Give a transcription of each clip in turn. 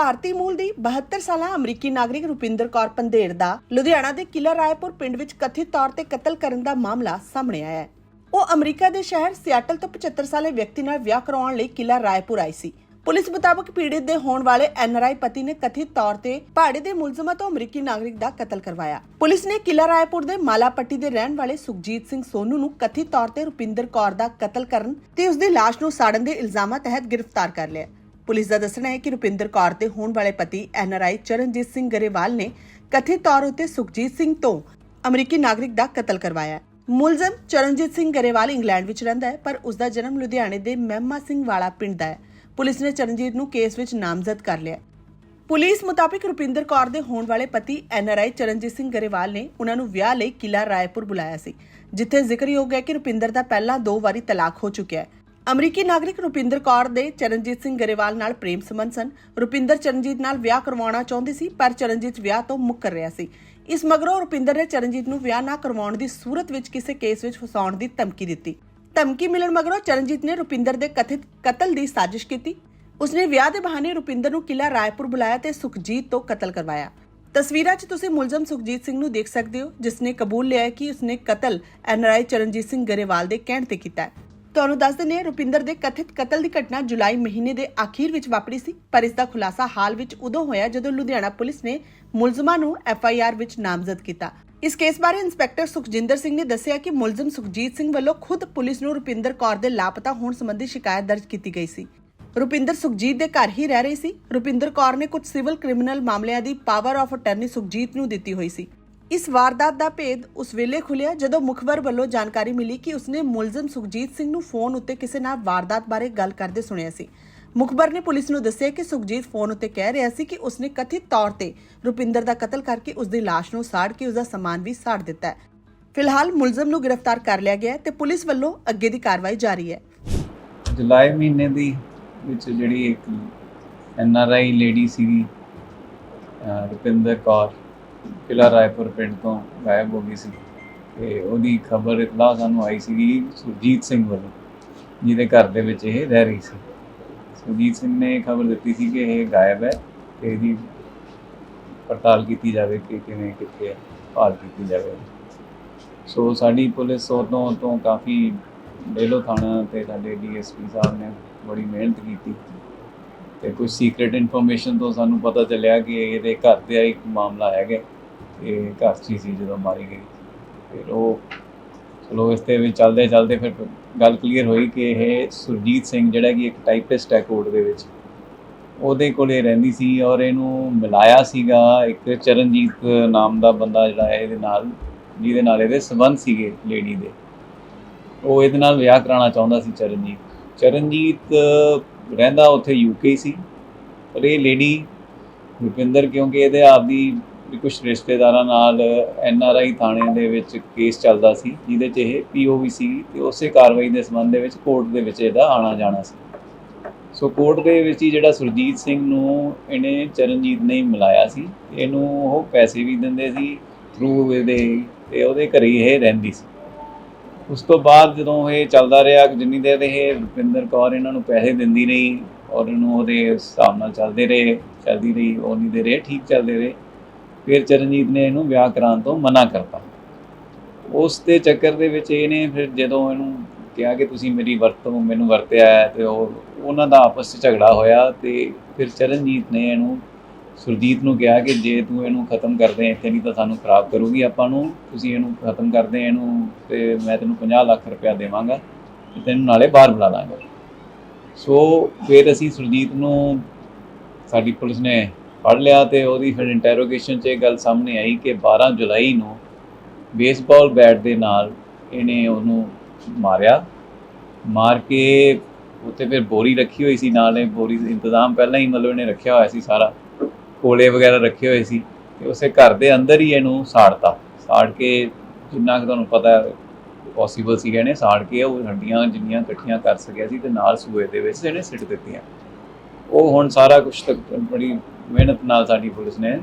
ਭਾਰਤੀ ਮੂਲ ਦੀ 72 ਸਾਲਾ ਅਮਰੀਕੀ ਨਾਗਰਿਕ ਰੁਪਿੰਦਰ ਕੌਰ ਪੰਧੇਰ ਦਾ ਲੁਧਿਆਣਾ ਦੇ ਕਿਲਾ ਰਾਏਪੁਰ ਪਿੰਡ ਵਿੱਚ ਕਥਿਤ ਤੌਰ ਤੇ ਕਤਲ ਕਰਨ ਦਾ ਮਾਮਲਾ ਸਾਹਮਣੇ ਆਇਆ ਹੈ। ਉਹ ਅਮਰੀਕਾ ਦੇ ਸ਼ਹਿਰ ਸਿਆਟਲ ਤੋਂ 75 ਸਾਲੇ ਵਿਅਕਤੀ ਨਾਲ ਵਿਆਹ ਕਰਵਾਉਣ ਲਈ ਕਿਲਾ ਰਾਏਪੁਰ ਆਈ ਸੀ। ਪੁਲਿਸ ਮੁਤਾਬਕ ਪੀੜਿਤ ਦੇ ਹੋਣ ਵਾਲੇ ਐਨਆਰਆਈ ਪਤੀ ਨੇ ਕਥਿਤ ਤੌਰ ਤੇ ਪਹਾੜੇ ਦੇ ਮੁਲਜ਼ਮਾਂ ਤੋਂ ਅਮਰੀਕੀ ਨਾਗਰਿਕ ਦਾ ਕਤਲ ਕਰਵਾਇਆ। ਪੁਲਿਸ ਨੇ ਕਿਲਾ ਰਾਏਪੁਰ ਦੇ ਮਾਲਾਪੱਟੀ ਦੇ ਰਹਿਣ ਵਾਲੇ ਸੁਖਜੀਤ ਸਿੰਘ ਸੋਨੂ ਨੂੰ ਕਥਿਤ ਤੌਰ ਤੇ ਰੁਪਿੰਦਰ ਕੌਰ ਦਾ ਕਤਲ ਕਰਨ ਤੇ ਉਸ ਦੀ ਲਾਸ਼ ਨੂੰ ਸਾੜਨ ਦੇ ਇਲਜ਼ਾਮਾਂ ਤਹਿਤ ਗ੍ਰਿਫਤਾਰ ਕਰ ਲਿਆ। ਪੁਲਿਸ ਦਾ ਦੱਸਣਾ ਹੈ ਕਿ ਰੁਪਿੰਦਰ ਕੌਰ ਦੇ ਹੋਣ ਵਾਲੇ ਪਤੀ ਐਨਆਰਆਈ ਚਰਨਜੀਤ ਸਿੰਘ ਗਰੇਵਾਲ ਨੇ ਕਥਿਤ ਤੌਰ ਉਤੇ ਸੁਖਜੀਤ ਸਿੰਘ ਤੋਂ ਅਮਰੀਕੀ ਨਾਗਰਿਕ ਦਾ ਕਤਲ ਕਰਵਾਇਆ ਮੁਲਜ਼ਮ ਚਰਨਜੀਤ ਸਿੰਘ ਗਰੇਵਾਲ ਇੰਗਲੈਂਡ ਵਿੱਚ ਰਹਿੰਦਾ ਹੈ, ਪਰ ਉਸ ਦਾ ਜਨਮ ਲੁਧਿਆਣੇ ਦੇ ਮਹਿਮਾ ਸਿੰਘ ਵਾਲਾ ਪਿੰਡ ਦਾ ਹੈ। ਪੁਲਿਸ ਨੇ ਚਰਨਜੀਤ ਨੂੰ ਕੇਸ ਵਿੱਚ ਨਾਮਜ਼ਦ ਕਰ ਲਿਆ ਪੁਲਿਸ ਮੁਤਾਬਿਕ ਰੁਪਿੰਦਰ ਕੌਰ ਦੇ ਹੋਣ ਵਾਲੇ ਪਤੀ ਐਨਆਰਆਈ ਚਰਨਜੀਤ ਸਿੰਘ ਗਰੇਵਾਲ ਨੇ ਉਹਨਾਂ ਨੂੰ ਵਿਆਹ ਲਈ ਕਿਲਾ ਰਾਏਪੁਰ ਬੁਲਾਇਆ ਸੀ, ਜਿੱਥੇ ਜ਼ਿਕਰਯੋਗ ਹੈ ਕਿ ਰੁਪਿੰਦਰ ਦਾ ਪਹਿਲਾਂ ਦੋ ਵਾਰੀ ਤਲਾਕ ਹੋ ਚੁੱਕਿਆ ਹੈ। ਅਮਰੀਕੀ ਨਾਗਰਿਕ ਰੁਪਿੰਦਰ ਕੌਰ ਦੇ ਚਰਨਜੀਤ ਸਿੰਘ ਗਰੇਵਾਲ ਨਾਲ ਪ੍ਰੇਮ ਸੰਬੰਧ ਸਨ। ਰੁਪਿੰਦਰ ਚਰਨਜੀਤ ਨਾਲ ਵਿਆਹ ਕਰਵਾਉਣਾ ਚਾਹੁੰਦੀ ਸੀ, ਪਰ ਚਰਨਜੀਤ ਵਿਆਹ ਤੋਂ ਮੁੱਕਰ ਰਿਹਾ ਸੀ। ਇਸ ਮਗਰੋਂ ਰੁਪਿੰਦਰ ਨੇ ਚਰਨਜੀਤ ਨੂੰ ਵਿਆਹ ਨਾ ਕਰਵਾਉਣ ਦੀ ਸੂਰਤ ਵਿੱਚ ਕਿਸੇ ਕੇਸ ਵਿੱਚ ਫਸਾਉਣ ਦੀ ਧਮਕੀ ਦਿੱਤੀ। ਧਮਕੀ ਮਿਲਣ ਮਗਰੋਂ ਚਰਨਜੀਤ ਨੇ ਰੁਪਿੰਦਰ ਦੇ ਕਥਿਤ ਕਤਲ ਦੀ ਸਾਜ਼ਿਸ਼ ਕੀਤੀ। ਉਸਨੇ ਵਿਆਹ ਦੇ ਬਹਾਨੇ ਰੁਪਿੰਦਰ ਨੂੰ ਕਿਲਾ ਰਾਏਪੁਰ ਬੁਲਾਇਆ ਤੇ ਸੁਖਜੀਤ ਤੋਂ ਕਤਲ ਕਰਵਾਇਆ। ਤਸਵੀਰਾਂ 'ਚ ਤੁਸੀਂ ਮੁਲਜ਼ਮ ਸੁਖਜੀਤ ਸਿੰਘ ਨੂੰ ਦੇਖ ਸਕਦੇ ਹੋ, ਜਿਸ ਨੇ ਕਬੂਲ ਲਿਆ ਕਿ ਉਸਨੇ ਕਤਲ ਐਨਆਰਆਈ ਚਰਨਜੀਤ ਸਿੰਘ ਗਰੇਵਾਲ ਦੇ ਕਹਿਣ ਤੇ ਕੀਤਾ ਹੈ। ਤੁਹਾਨੂੰ ਦੱਸ ਦਿੰਦੇ ਹਾਂ, ਰੁਪਿੰਦਰ ਦੇ ਕਥਿਤ ਕਤਲ ਦੀ ਘਟਨਾ ਜੁਲਾਈ ਮਹੀਨੇ ਦੇ ਆਖਿਰ ਵਿੱਚ ਵਾਪਰੀ ਸੀ, ਪਰ ਇਸ ਦਾ ਖੁਲਾਸਾ ਹਾਲ ਵਿੱਚ ਉਦੋਂ ਹੋਇਆ ਜਦੋਂ ਲੁਧਿਆਣਾ ਪੁਲਿਸ ਨੇ ਮੁਲਜ਼ਮਾਂ ਨੂੰ ਐਫਆਈਆਰ ਵਿੱਚ ਨਾਮਜ਼ਦ ਕੀਤਾ। ਇਸ ਕੇਸ ਬਾਰੇ ਇੰਸਪੈਕਟਰ ਸੁਖਜਿੰਦਰ ਸਿੰਘ ਨੇ ਦੱਸਿਆ ਕਿ ਮੁਲਜ਼ਮ ਸੁਖਜੀਤ ਸਿੰਘ ਵੱਲੋਂ ਖੁਦ ਪੁਲਿਸ ਨੂੰ ਰੁਪਿੰਦਰ ਕੌਰ ਦੇ ਲਾਪਤਾ ਹੋਣ ਸੰਬੰਧੀ ਸ਼ਿਕਾਇਤ ਦਰਜ ਕੀਤੀ ਗਈ ਸੀ। ਰੁਪਿੰਦਰ ਸੁਖਜੀਤ ਦੇ ਘਰ ਹੀ ਰਹਿ ਰਹੀ ਸੀ। ਰੁਪਿੰਦਰ ਕੌਰ ਨੇ ਕੁਝ ਸਿਵਲ ਕ੍ਰਿਮੀਨਲ ਮਾਮਲਿਆਂ ਦੀ ਪਾਵਰ ਆਫ ਅਟਰਨੀ ਸੁਖਜੀਤ ਨੂੰ ਦਿੱਤੀ ਹੋਈ ਸੀ। ਇਸ ਵਾਰਦਾਤ ਦਾ ਭੇਦ ਉਸ ਵੇਲੇ ਖੁੱਲਿਆ ਜਦੋਂ ਮੁਖਬਰ ਵੱਲੋਂ ਜਾਣਕਾਰੀ ਮਿਲੀ ਕਿ ਉਸਨੇ ਮੁਲਜ਼ਮ ਸੁਖਜੀਤ ਸਿੰਘ ਨੂੰ ਫੋਨ ਉੱਤੇ ਕਿਸੇ ਨਾਲ ਵਾਰਦਾਤ ਬਾਰੇ ਗੱਲ ਕਰਦੇ ਸੁਣਿਆ ਸੀ। ਮੁਖਬਰ ਨੇ ਪੁਲਿਸ ਨੂੰ ਦੱਸਿਆ ਕਿ ਸੁਖਜੀਤ ਫੋਨ ਉੱਤੇ ਕਹਿ ਰਿਹਾ ਸੀ ਕਿ ਉਸਨੇ ਕਥਿਤ ਤੌਰ ਤੇ ਰੁਪਿੰਦਰ ਦਾ ਕਤਲ ਕਰਕੇ ਉਸ ਦੀ ਲਾਸ਼ ਨੂੰ ਸਾੜ ਕੇ ਉਸ ਦਾ ਸਮਾਨ ਵੀ ਸਾੜ ਦਿੱਤਾ ਹੈ। ਫਿਲਹਾਲ ਮੁਲਜ਼ਮ ਨੂੰ ਗ੍ਰਿਫਤਾਰ ਕਰ ਲਿਆ ਗਿਆ ਹੈ ਤੇ ਪੁਲਿਸ ਵੱਲੋਂ ਅੱਗੇ ਦੀ ਕਾਰਵਾਈ ਜਾਰੀ ਹੈ। ਜੁਲਾਈ ਮਹੀਨੇ ਦੀ ਵਿੱਚ ਜਿਹੜੀ ਇੱਕ ਐਨ ਆਰ ਆਈ ਲੇਡੀ ਸੀਗੀ, ਅਹ ਰੁਪਿੰਦਰ ਕੌਰ ਕਿਲਾ ਰਾਏਪੁਰ ਪਿੰਡ ਤੋਂ ਗਾਇਬ ਹੋ ਗਈ ਸੀ ਤੇ ਉਹਦੀ ਖਬਰ ਇਤਲਾਹ ਸਾਨੂੰ ਆਈ ਸੀਗੀ ਸੁਰਜੀਤ ਸਿੰਘ ਵੱਲੋਂ, ਜਿਹਦੇ ਘਰ ਦੇ ਵਿੱਚ ਇਹ ਰਹਿ ਰਹੀ ਸੀ। ਸੁਰਜੀਤ ਸਿੰਘ ਨੇ ਖਬਰ ਦਿੱਤੀ ਸੀ ਕਿ ਇਹ ਗਾਇਬ ਹੈ ਤੇ ਇਹਦੀ ਪੜਤਾਲ ਕੀਤੀ ਜਾਵੇ ਕਿ ਕਿਵੇਂ ਕਿੱਥੇ ਭਾਲ ਕੀਤੀ ਜਾਵੇ। ਸੋ ਸਾਡੀ ਪੁਲਿਸ ਉਦੋਂ ਤੋਂ ਕਾਫੀ ਡੇਲੋ ਥਾਣਾ ਤੇ ਸਾਡੇ ਡੀਐਸਪੀ ਸਾਹਿਬ ਨੇ ਬੜੀ ਮਿਹਨਤ ਕੀਤੀ। ਤੇ ਕੁਝ ਸੀਕ੍ਰੀਟ ਇਨਫੋਰਮੇਸ਼ਨ ਤੋਂ ਸਾਨੂੰ ਪਤਾ ਚੱਲਿਆ ਕਿ ਇਹਦੇ ਘਰ ਤੇ ਇੱਕ ਮਾਮਲਾ ਹੈਗਾ। ਇਹ ਘਰ 'ਚ ਹੀ ਸੀ ਜਦੋਂ ਮਾਰੀ ਗਈ। ਫਿਰ ਉਹ ਚਲੋ ਇਸ ਤੇ ਵੀ ਚੱਲਦੇ ਚੱਲਦੇ ਫਿਰ ਗੱਲ ਕਲੀਅਰ ਹੋਈ ਕਿ ਇਹ ਸੁਰਜੀਤ ਸਿੰਘ ਜਿਹੜਾ ਕਿ ਇੱਕ ਟਾਈਪਿਸਟ ਹੈ ਕੋਰਟ ਦੇ ਵਿੱਚ, ਉਹਦੇ ਕੋਲੇ ਰਹਿੰਦੀ ਸੀ ਔਰ ਇਹਨੂੰ ਮਿਲਾਇਆ ਸੀਗਾ ਇੱਕ ਚਰਨਜੀਤ ਨਾਮ ਦਾ ਬੰਦਾ ਜਿਹੜਾ ਹੈ ਇਹਦੇ ਨਾਲ, ਜਿਹਦੇ ਨਾਲ ਇਹਦੇ ਸੰਬੰਧ ਸੀਗੇ ਲੇਡੀ ਦੇ। ਉਹ ਇਹਦੇ ਨਾਲ ਵਿਆਹ ਕਰਾਉਣਾ ਚਾਹੁੰਦਾ ਸੀ ਚਰਨਜੀਤ। ਚਰਨਜੀਤ ਰਹਿੰਦਾ ਉੱਥੇ ਯੂਕੇ ਸੀ। ਪਰ ਇਹ ਲੇਡੀ ਰੁਪਿੰਦਰ, ਕਿਉਂਕਿ ਇਹਦੇ ਆਪਦੀ ਵੀ ਕੁਝ ਰਿਸ਼ਤੇਦਾਰਾਂ ਨਾਲ ਐਨ ਆਰ ਆਈ ਥਾਣੇ ਦੇ ਵਿੱਚ ਕੇਸ ਚੱਲਦਾ ਸੀ, ਜਿਹਦੇ 'ਚ ਇਹ ਪੀਓਵੀ ਸੀ ਤੇ ਉਸੇ ਕਾਰਵਾਈ ਦੇ ਸੰਬੰਧ ਦੇ ਵਿੱਚ ਕੋਰਟ ਦੇ ਵਿੱਚ ਇਹਦਾ ਆਣਾ ਜਾਣਾ ਸੀ। ਸੋ ਕੋਰਟ ਦੇ ਵਿੱਚ ਹੀ ਜਿਹੜਾ ਸੁਰਜੀਤ ਸਿੰਘ ਨੂੰ ਇਹਨੇ ਚਰਨਜੀਤ ਨੇ ਮਿਲਾਇਆ ਸੀ ਇਹਨੂੰ ਉਹ ਪੈਸੇ ਵੀ ਦਿੰਦੇ ਸੀ ਥਰੂ ਇਹਦੇ, ਤੇ ਉਹਦੇ ਘਰੇ ਹੀ ਇਹ ਰਹਿੰਦੀ ਸੀ। ਉਸ ਤੋਂ ਬਾਅਦ ਜਦੋਂ ਇਹ ਚੱਲਦਾ ਰਿਹਾ ਜਿੰਨੀ ਦੇਰ ਇਹ ਰੁਪਿੰਦਰ ਕੌਰ ਇਹਨਾਂ ਨੂੰ ਪੈਸੇ ਦਿੰਦੀ ਰਹੀ ਔਰ ਇਹਨੂੰ ਉਹਦੇ ਹਿਸਾਬ ਨਾਲ ਚੱਲਦੇ ਰਹੇ, ਚੱਲਦੀ ਰਹੀ ਉਨੀ ਦੇਰ ਇਹ ਠੀਕ ਚੱਲਦੇ ਰਹੇ, ਫਿਰ ਚਰਨਜੀਤ ਨੇ ਇਹਨੂੰ ਵਿਆਹ ਕਰਾਉਣ ਤੋਂ ਮਨਾ ਕਰਤਾ। ਉਸ ਦੇ ਚੱਕਰ ਦੇ ਵਿੱਚ ਇਹਨੇ ਫਿਰ ਜਦੋਂ ਇਹਨੂੰ ਕਿਹਾ ਕਿ ਤੁਸੀਂ ਮੇਰੀ ਵਰਤੋਂ, ਮੈਨੂੰ ਵਰਤਿਆ ਹੈ ਤੇ ਉਹ, ਉਹਨਾਂ ਦਾ ਆਪਸ ਵਿੱਚ ਝਗੜਾ ਹੋਇਆ ਤੇ ਫਿਰ ਚਰਨਜੀਤ ਨੇ ਇਹਨੂੰ ਸੁਰਜੀਤ ਨੂੰ ਕਿਹਾ ਕਿ ਜੇ ਤੂੰ ਇਹਨੂੰ ਖਤਮ ਕਰਦੇ ਇੱਥੇ ਨਹੀਂ ਤਾਂ ਸਾਨੂੰ ਖਰਾਬ ਕਰੂਗੀ ਆਪਾਂ ਨੂੰ, ਤੁਸੀਂ ਇਹਨੂੰ ਖਤਮ ਕਰਦੇ ਇਹਨੂੰ ਤੇ ਮੈਂ ਤੈਨੂੰ 50 ਲੱਖ ਰੁਪਇਆ ਦੇਵਾਂਗਾ ਤੇ ਤੈਨੂੰ ਨਾਲੇ ਬਾਹਰ ਬੁਲਾ ਲਾਂਗਾ। ਸੋ ਫਿਰ ਅਸੀਂ ਸੁਰਜੀਤ ਨੂੰ ਸਾਡੀ ਪੁਲਿਸ ਨੇ ਫੜ ਲਿਆ ਤੇ ਉਹਦੀ ਫਿਰ ਇੰਟਰੋਗੇਸ਼ਨ 'ਚ ਇਹ ਗੱਲ ਸਾਹਮਣੇ ਆਈ ਕਿ 12 ਜੁਲਾਈ ਨੂੰ ਬੇਸਬਾਲ ਬੈਟ ਦੇ ਨਾਲ ਇਹਨੇ ਉਹਨੂੰ ਮਾਰਿਆ। ਮਾਰ ਕੇ ਉੱਤੇ ਫਿਰ ਬੋਰੀ ਰੱਖੀ ਹੋਈ ਸੀ, ਨਾਲੇ ਬੋਰੀ ਦਾ ਇੰਤਜ਼ਾਮ ਪਹਿਲਾਂ ਹੀ ਮਤਲਬ ਇਹਨੇ ਰੱਖਿਆ ਹੋਇਆ ਸੀ ਸਾਰਾ। ਕੋਲੇ ਵਗੈਰਾ ਰੱਖੇ ਹੋਏ ਸੀ ਤੇ ਉਸੇ ਘਰ ਦੇ ਅੰਦਰ ਹੀ ਇਹਨੂੰ ਸਾੜਤਾ। ਸਾੜ ਕੇ ਜਿੰਨਾ ਕੁ ਤੁਹਾਨੂੰ ਪਤਾ ਪੋਸੀਬਲ ਸੀ ਇਹਨੇ ਸਾੜ ਕੇ ਉਹ ਹੱਡੀਆਂ ਜਿੰਨੀਆਂ ਇਕੱਠੀਆਂ ਕਰ ਸਕਿਆ ਸੀ ਤੇ ਨਾਲ ਸੂਏ ਦੇ ਵਿੱਚ ਇਹਨੇ ਸਿੱਟ ਦਿੱਤੀਆਂ। ਉਹ ਹੁਣ ਸਾਰਾ ਕੁਝ ਤੱਕ ਬੜੀ ਮਿਹਨਤ ਨਾਲ ਸਾਡੀ ਪੁਲਿਸ ਨੇ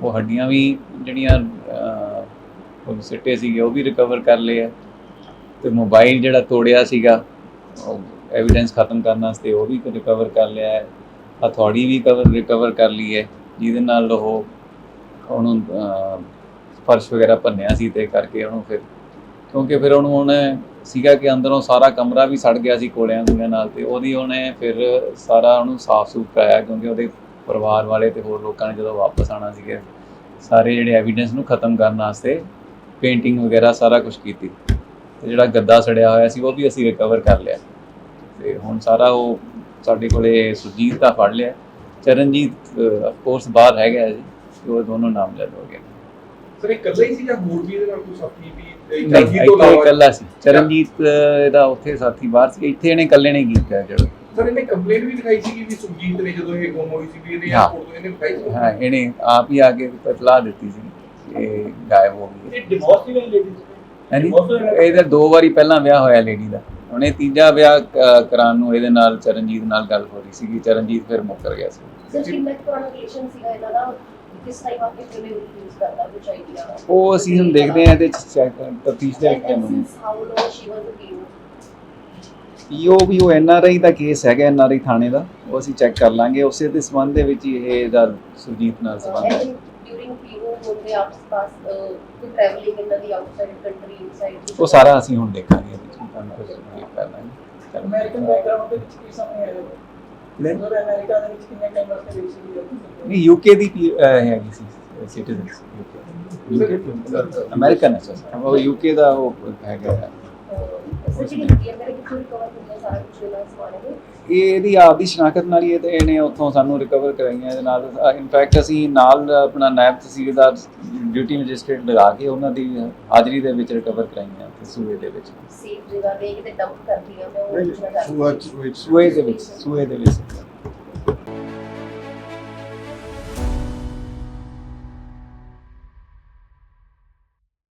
ਉਹ ਹੱਡੀਆਂ ਵੀ ਜਿਹੜੀਆਂ ਉਹ ਸਿੱਟੇ ਸੀਗੇ, ਉਹ ਵੀ ਰਿਕਵਰ ਕਰ ਲਏ ਆ। ਤੇ ਮੋਬਾਈਲ ਜਿਹੜਾ ਤੋੜਿਆ ਸੀਗਾ, ਉਹ ਐਵੀਡੈਂਸ ਖਤਮ ਕਰਨ ਵਾਸਤੇ ਉਹ ਵੀ ਰਿਕਵਰ ਕਰ ਲਿਆ ਹੈ। ਹਥੌੜੀ ਵੀ ਕਵਰ ਰਿਕਵਰ ਕਰ ਲਈ ਹੈ। ਜਿਹਦੇ ਨਾਲ ਉਹ ਉਹਨੂੰ ਫਰਸ਼ ਵਗੈਰਾ ਭੰਨਿਆ ਸੀ ਤੇ ਕਰਕੇ ਉਹਨੂੰ ਫਿਰ, ਕਿਉਂਕਿ ਫਿਰ ਉਹਨੂੰ ਉਹਨੇ ਸੀਗਾ ਕਿ ਅੰਦਰੋਂ ਸਾਰਾ ਕਮਰਾ ਵੀ ਸੜ ਗਿਆ ਸੀ ਕੋਲਿਆਂ ਦੇ ਨਾਲ ਤੇ ਉਹਦੀ ਉਹਨੇ ਫਿਰ ਸਾਰਾ ਉਹਨੂੰ ਸਾਫ਼ ਸੂਫ ਕਰਾਇਆ ਕਿਉਂਕਿ ਉਹਦੇ ਪਰਿਵਾਰ ਵਾਲੇ ਤੇ ਹੋਰ ਲੋਕਾਂ ਨੇ ਜਦੋਂ ਵਾਪਸ ਆਣਾ ਸੀਗੇ, ਸਾਰੇ ਜਿਹੜੇ ਐਵੀਡੈਂਸ ਨੂੰ ਖਤਮ ਕਰਨ ਵਾਸਤੇ ਪੇਂਟਿੰਗ ਵਗੈਰਾ ਸਾਰਾ ਕੁਝ ਕੀਤੀ ਤੇ ਜਿਹੜਾ ਗੱਦਾ ਸੜਿਆ ਹੋਇਆ ਸੀ ਉਹ ਵੀ ਅਸੀਂ ਰਿਕਵਰ ਕਰ ਲਿਆ ਤੇ ਹੁਣ ਸਾਰਾ ਉਹ ਸਾਡੇ ਕੋਲੇ ਸੁਜੀਤ ਦਾ ਫੜ ਲਿਆ। ਚਰਨਜੀਤ ਆਫ ਕੋਰਸ ਬਾਹਰ ਹੈਗਾ ਜੀ ਤੇ ਉਹ ਦੋਨੋਂ ਨਾਮਜ਼ਦ ਹੋ ਗਏ ਸਰ ਇਹ ਇਕੱਲਾ ਹੀ ਸੀ ਜਾਂ ਹੋਰ ਵੀ ਇਹਦੇ ਨਾਲ ਕੋਈ ਸਾਥੀ ਵੀ ਇਹ ਨਹੀਂ ਜੱਗੀ ਤੋਂ ਇੱਥੇ ਇਲਾਵਾ ਇਕੱਲਾ ਸੀ। ਚਰਨਜੀਤ ਅਹ, ਦਾ ਉੱਥੇ ਸਾਥੀ ਬਾਹਰ ਸੀ। ਇੱਥੇ ਇਹਨੇ ਇਕੱਲੇ ਨੇ ਕੀਤਾ ਜਿਹੜਾ। ਸਰ ਇਹਨੇ ਕੰਪਲੇਂਟ ਵੀ ਲਿਖਾਈ ਸੀ ਕਿ ਵੀ ਸੁਖਜੀਤ ਨੇ ਜਦੋਂ ਇਹ ਗੁੰਮ ਹੋਈ ਸੀ ਵੀ ਇਹਨੇ ਹਾਂ। 에어ਪੋਰਟ ਤੋਂ ਇਹਨੇ ਲਿਖਾਈ ਸੀ। ਹਾਂ ਇਹਨੇ ਆਪ ਹੀ ਆ ਕੇ ਇਤਲਾਹ ਦਿੱਤੀ ਸੀ ਕਿ ਇਹ ਗਾਇਬ ਹੋ ਗਈ। ਹੈ। ਇਹ ਡਿਵੋਰਸ ਦੀ ਲੇਡੀਜ਼ ਹਾਂਜੀ। Divorce ਹੋਇਆ? ਇਹਦਾ ਦੋ ਵਾਰੀ ਪਹਿਲਾਂ ਵਿਆਹ ਹੋਇਆ ਲੇਡੀ ਦਾ। ਉਹਨੇ ਤੀਜਾ ਵਿਆਹ ਕਰਾਉਣ ਨੂੰ ਇਹਦੇ ਨਾਲ ਚਰਨਜੀਤ ਨਾਲ ਗੱਲ ਹੋ ਰਹੀ ਸੀਗੀ ਚਰਨਜੀਤ ਫਿਰ ਮੁੱਕਰ ਗਿਆ ਸੀ। ਸਰ ਕਿੰਨਾ ਪੁਰਾਣਾ ਰਿਲੇਸ਼ਨ ਸੀਗਾ ਇਹਨਾਂ ਦਾ ਕਿਸ ਟਾਈਪ ਆਫ ਕਿਵੇਂ ਯੂਜ਼ ਕਰਦਾ ਕੁਝ ਆਈਡੀਆ ਉਹ ਅਸੀਂ ਹੁਣ ਦੇਖਦੇ ਹਾਂ ਇਹਦੇ ਤਫਤੀਸ਼ ਦੇ ਵਿੱਚ ਤੁਹਾਨੂੰ since how low she was a P O ਵੀ ਉਹ N R I the case ਹੈਗਾ ਐਨ ਆਰ ਆਈ ਥਾਣੇ ਦਾ ਉਹ ਅਸੀਂ ਚੈੱਕ ਕਰ ਲਾਂਗੇ ਉਸੇ ਦੇ ਸੰਬੰਧ ਦੇ ਵਿੱਚ ਹੀ ਇਹ ਇਹਦਾ ਸੁਰਜੀਤ ਨਾਲ ਸੰਬੰਧ ਹੈ। ਐਂਡ ਡਿਊਰਿੰਗ ਪੀਓ ਹੁੰਦੇ ਆਪਸ pass to travelling in the outside country inside ਉਹ ਸਾਰਾ ਅਸੀਂ ਹੁਣ ਦੇਖਾਂਗੇ ਇਹਦੇ ਚ ਤੁਹਾਨੂੰ ਕੁਝ brief ਕਰ ਲਾਂਗੇ ਚਲੋ। ਅਮਰੀਕਨ ਬੈਕਗ੍ਰਾਉਂਡ ਦੇ ਵਿੱਚ ਕੀ ਸਾਹਮਣੇ ਆਇਆ ਲੈ। ਉਹ ਅਮਰੀਕਾ ਦੇ ਵਿੱਚ ਕਿੰਨੇ ਟਾਈਮ ਵਾਸਤੇ ਰਹੀ ਸੀ ਨਹੀਂ ਯੂਕੇ ਦੀ ਹੈਗੀ ਸੀ ਸਿਟੀਜ਼ਨ ਯੂਕੇ ਅਮਰੀਕਨ ਹੈ ਸਰ ਉਹ ਯੂਕੇ ਦਾ ਉਹ ਹੈਗਾ। ਇਹ ਇਹਦੀ ਆਪਦੀ ਸ਼ਨਾਖਤ ਨਾਲ ਹੀ ਇਹ ਤੇ ਇਹਨੇ ਉੱਥੋਂ ਸਾਨੂੰ ਰਿਕਵਰ ਕਰਾਈਆਂ ਇਹਦੇ ਨਾਲ ਇਨਫੈਕਟ ਅਸੀਂ ਨਾਲ ਆਪਣਾ ਨਾਇਬ ਤਹਿਸੀਲਦਾਰ ਡਿਊਟੀ ਮੈਜਿਸਟ੍ਰੇਟ ਲਗਾ ਕੇ ਉਹਨਾਂ ਦੀ ਹਾਜ਼ਰੀ ਦੇ ਵਿੱਚ ਰਿਕਵਰ ਕਰਾਈਆਂ ਤੇ ਸੂਏ ਦੇ ਵਿੱਚ। ਸੇਫ ਜਗ੍ਹਾ ਦੇ ਕਿਤੇ ਡੰਪ ਕਰਦੀ ਆ ਮੈਂ ਉਹ ਸੂਏ ਦੇ ਵਿੱਚ ਸੂਏ ਦੇ ਵਿੱਚ।